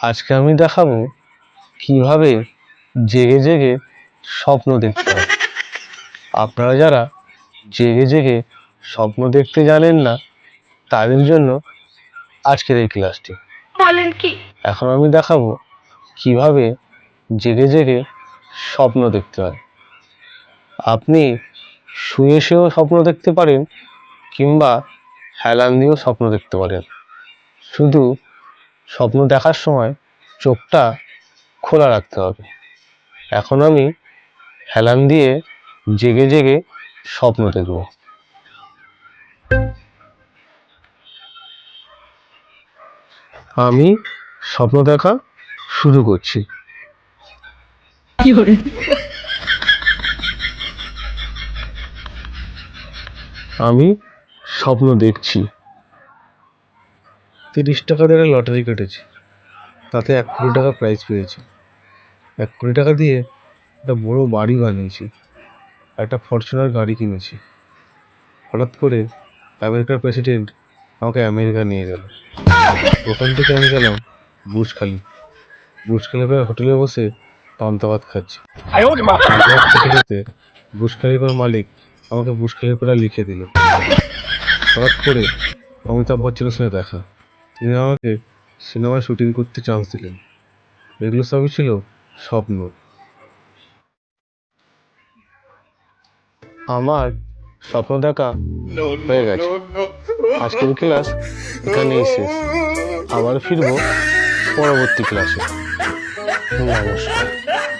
আজকে আমি দেখাবো কীভাবে জেগে জেগে স্বপ্ন দেখতে হয়। আপনারা যারা জেগে জেগে স্বপ্ন দেখতে জানেন না তাদের জন্য আজকের এই ক্লাসটি। বলেন কি? এখন আমি দেখাবো কীভাবে জেগে জেগে স্বপ্ন দেখতে হয়। আপনি শুয়ে শুয়েও স্বপ্ন দেখতে পারেন কিংবা হেলান দিয়েও স্বপ্ন দেখতে পারেন। শুধু স্বপ্ন দেখার সময় চোখটা খোলা রাখতে হবে। এখন আমি হেলান দিয়ে জেগে জেগে স্বপ্ন দেখব। আমি স্বপ্ন দেখা শুরু করছি। আমি স্বপ্ন দেখছি। তিরিশ টাকা দিয়ে একটা লটারি কেটেছি। তাতে এক কোটি টাকা প্রাইজ পেয়েছি। এক কোটি টাকা দিয়ে একটা বড় বাড়ি বানিয়েছি। একটা ফরচুনার গাড়ি কিনেছি। হঠাৎ করে আমেরিকার প্রেসিডেন্ট আমাকে আমেরিকা নিয়ে গেল। ওখান থেকে আমি গেলাম বুর্জ খালি বুর্জ খালিফার হোটেলে বসে পান্তাভাত খাচ্ছি। বুর্জ খালিফার মালিক আমাকে বুর্জ খালিফাটা লিখে দিল। হঠাৎ করে অমিতাভ বচ্চনের সঙ্গে দেখা। তিনি আমাকে সিনেমায় শুটিং করতে চান্স দিলেন। এগুলো সবই ছিল স্বপ্ন। আমার স্বপ্ন দেখা হয়ে গেছে। আজকের ক্লাস এখানেই শেষ। আবার ফিরবো পরবর্তী ক্লাসে নমস্কার।